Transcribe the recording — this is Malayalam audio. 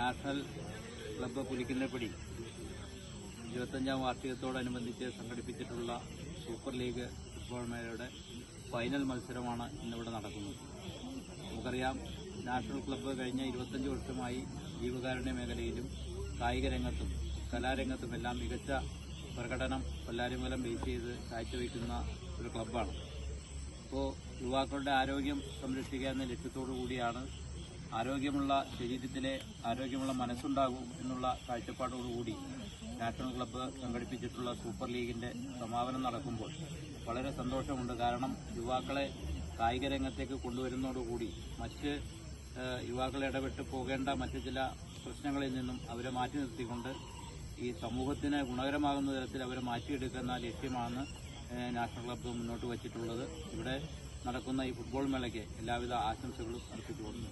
നാഷണൽ ക്ലബ്ബ് പുലിക്കുന്നപ്പടി ഇരുപത്തഞ്ചാം വാർഷികത്തോടനുബന്ധിച്ച് സംഘടിപ്പിച്ചിട്ടുള്ള സൂപ്പർ ലീഗ് ഫുട്ബോൾ മേളയുടെ ഫൈനൽ മത്സരമാണ് ഇന്നിവിടെ നടക്കുന്നത്. നമുക്കറിയാം നാഷണൽ ക്ലബ്ബ് കഴിഞ്ഞ ഇരുപത്തഞ്ച് വർഷമായി ജീവകാരുണ്യ മേഖലയിലും കായിക രംഗത്തും കലാരംഗത്തും എല്ലാം മികച്ച പ്രകടനം പൊല്ലാരിമൂലം ബേസ് ചെയ്ത് കാഴ്ചവെക്കുന്ന ഒരു ക്ലബ്ബാണ്. അപ്പോൾ യുവാക്കളുടെ ആരോഗ്യം സംരക്ഷിക്കുക എന്ന ലക്ഷ്യത്തോടു കൂടിയാണ് ആരോഗ്യമുള്ള ശരീരത്തിലെ ആരോഗ്യമുള്ള മനസ്സുണ്ടാകും എന്നുള്ള കാഴ്ചപ്പാടോടുകൂടി നാഷണൽ ക്ലബ്ബ് സംഘടിപ്പിച്ചിട്ടുള്ള സൂപ്പർ ലീഗിന്റെ സമാപനം നടക്കുമ്പോൾ വളരെ സന്തോഷമുണ്ട്. കാരണം യുവാക്കളെ കായിക രംഗത്തേക്ക് കൊണ്ടുവരുന്നതോടുകൂടി മറ്റ് യുവാക്കളെ ഇടപെട്ട് പോകേണ്ട മറ്റ് ചില പ്രശ്നങ്ങളിൽ നിന്നും അവരെ മാറ്റി നിർത്തിക്കൊണ്ട് ഈ സമൂഹത്തിന് ഗുണകരമാകുന്ന തരത്തിൽ അവരെ മാറ്റിയെടുക്കുന്ന ലക്ഷ്യമാണ് നാഷണൽ ക്ലബ്ബ് മുന്നോട്ട് വച്ചിട്ടുള്ളത്. ഇവിടെ നടക്കുന്ന ഈ ഫുട്ബോൾ മേളയ്ക്ക് എല്ലാവിധ ആശംസകളും അർപ്പിച്ചുകൊള്ളുന്നു.